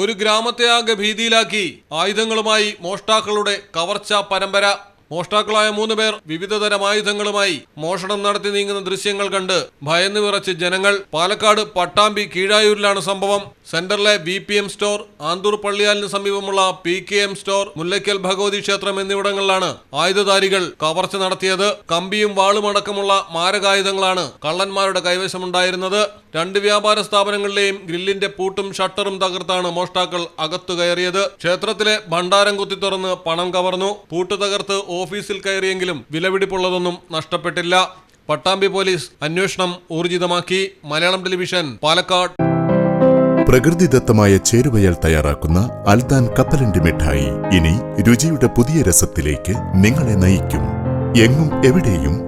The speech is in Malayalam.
ഒരു ഗ്രാമത്തെ ആകെ ഭീതിയിലാക്കി ആയുധങ്ങളുമായി മോഷ്ടാക്കളുടെ കവർച്ച പരമ്പര. മോഷ്ടാക്കളായ മൂന്ന് പേർ വിവിധ തരം ആയുധങ്ങളുമായി മോഷണം നടത്തി നീങ്ങുന്ന ദൃശ്യങ്ങൾ കണ്ട് ഭയന്ന് വിറച്ച് ജനങ്ങൾ. പാലക്കാട് പട്ടാമ്പി കീഴായൂരിലാണ് സംഭവം. സെന്ററിലെ B P M store Anthoor പള്ളിയാലിന് സമീപമുള്ള P K M store Mullakkal Bhagavathi ക്ഷേത്രം എന്നിവിടങ്ങളിലാണ് ആയുധധാരികൾ കവർച്ച നടത്തിയത്. കമ്പിയും വാളും അടക്കമുള്ള മാരകായുധങ്ങളാണ് കള്ളന്മാരുടെ കൈവശമുണ്ടായിരുന്നത്. രണ്ട് വ്യാപാര സ്ഥാപനങ്ങളിലെയും ഗ്രില്ലിന്റെ പൂട്ടും ഷട്ടറും തകർത്താണ് മോഷ്ടാക്കൾ അകത്തു കയറിയത്. ക്ഷേത്രത്തിലെ ഭണ്ഡാരം കുത്തി തുറന്ന് പണം കവർന്നു. പൂട്ട് തകർത്ത് ഓഫീസിൽ കയറിയെങ്കിലും വിലപിടിപ്പുള്ളതൊന്നും നഷ്ടപ്പെട്ടില്ല. പട്ടാമ്പി പോലീസ് അന്വേഷണം ഊർജിതമാക്കി. മലയാളം ടെലിവിഷൻ പാലക്കാട്. പ്രകൃതിദത്തമായ ചേരുവയാൽ തയ്യാറാക്കുന്ന അൽദാൻ കപ്പലണ്ടി മിഠായി. ഇനി രുചിയുടെ പുതിയ രസത്തിലേക്ക് നിങ്ങളെ നയിക്കും. എങ്ങും എവിടെയും